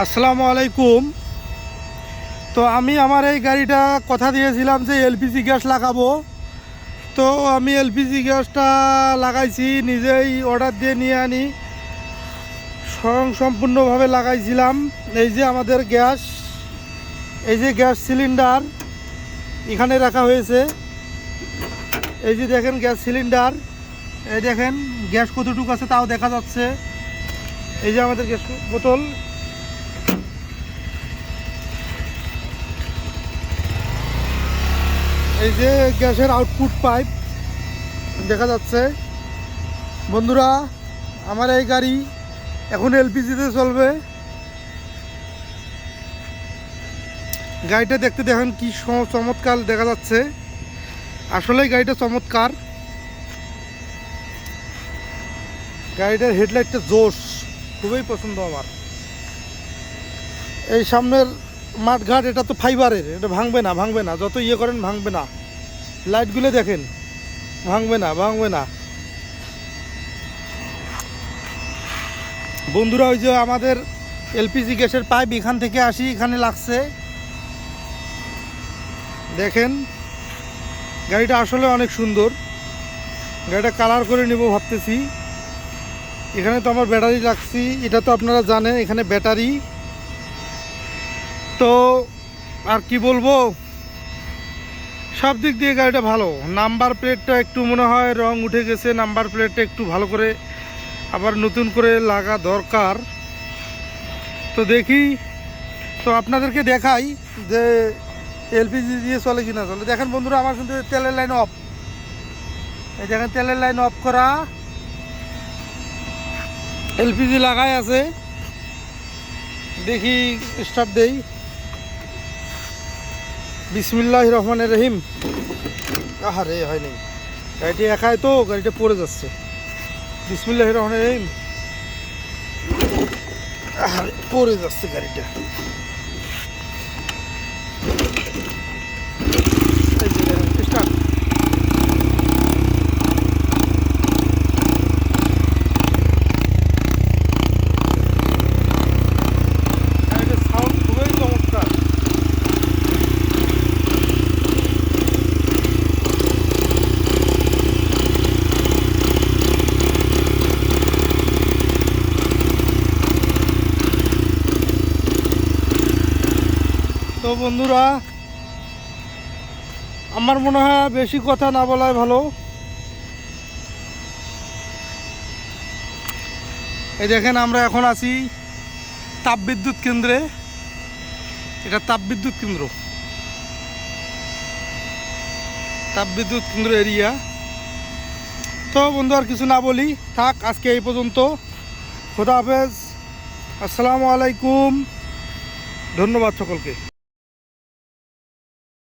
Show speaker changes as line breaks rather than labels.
আসসালামু আলাইকুম। তো আমি আমার এই গাড়িটা কথা দিয়েছিলাম যে এলপিজি গ্যাস লাগাবো। তো আমি এলপিজি গ্যাসটা লাগাইছি, নিজেই অর্ডার দিয়ে নিয়ে আনি। স্বয়ং সম্পূর্ণভাবে লাগাইছিলাম। এই যে আমাদের গ্যাস, এই যে গ্যাস সিলিন্ডার এখানে রাখা হয়েছে। এই যে দেখেন গ্যাস সিলিন্ডার, এই দেখেন গ্যাস কতটুকু আছে তাও দেখা যাচ্ছে। এই যে আমাদের গ্যাস বোতল। এই যে গ্যাসের আউটপুট পাইপ দেখা যাচ্ছে। বন্ধুরা, আমার এই গাড়ি এখন এলপিজিতে চলবে। গাড়িটা দেখতে দেখেন কি চমৎকার দেখা যাচ্ছে। আসলেই গাড়িটা চমৎকার। গাড়িটার হেডলাইটটা জোশ, খুবই পছন্দ আমার। এই সামনের মাঠঘাট, এটা তো ফাইবারের এটা ভাঙবে না ভাঙবে না। যত ইয়ে করেন, ভাঙবে না। লাইটগুলো দেখেন, ভাঙবে না ভাঙবে না। বন্ধুরা, ওই যে আমাদের এলপিজি গ্যাসের পাইপ, এখান থেকে আসি, এখানে লাগছে। দেখেন, গাড়িটা আসলে অনেক সুন্দর। গাড়িটা কালার করে নেব ভাবতেছি। এখানে তো আমার ব্যাটারি রাখছি এটা তো আপনারা জানেন, এখানে ব্যাটারি তো আর কি বলব? সব দিক দিয়ে গাড়িটা ভালো। নাম্বার প্লেটটা একটু মনে হয় রং উঠে গেছে, নাম্বার প্লেটটা একটু ভালো করে আবার নতুন করে লাগা দরকার। তো দেখি, তো আপনাদেরকে দেখাই যে এলপিজি দিয়ে চলে কিনা চলে। দেখেন বন্ধুরা, আমার কিন্তু তেলের লাইন অফ এই দেখেন, তেলের লাইন অফ করা। এলপিজি লাগাই আছে। দেখি স্টার্ট দেই। বিসমিল্লাহ রহমানের রহিম। আহারে হয়নি গাড়িটি একাই তো, গাড়িটা পড়ে যাচ্ছে। বিসমিল্লাহ রহমানের রহিম। আহারে, পড়ে যাচ্ছে গাড়িটা এই যে দেখেন, start। গাড়িটার sound খুবই চমৎকার তো বন্ধুরা, আমার মনে হয় বেশি কথা না বলাই ভালো। এই দেখেন, আমরা এখন আছি তাপবিদ্যুৎ কেন্দ্রে। এটা তাপবিদ্যুৎ কেন্দ্র। তাপবিদ্যুৎ কেন্দ্র এরিয়া। তো বন্ধু, আর কিছু না বলি, থাক, আজকে এই পর্যন্ত। খোদা হাফেজ। আসসালামু আলাইকুম। ধন্যবাদ সকলকে।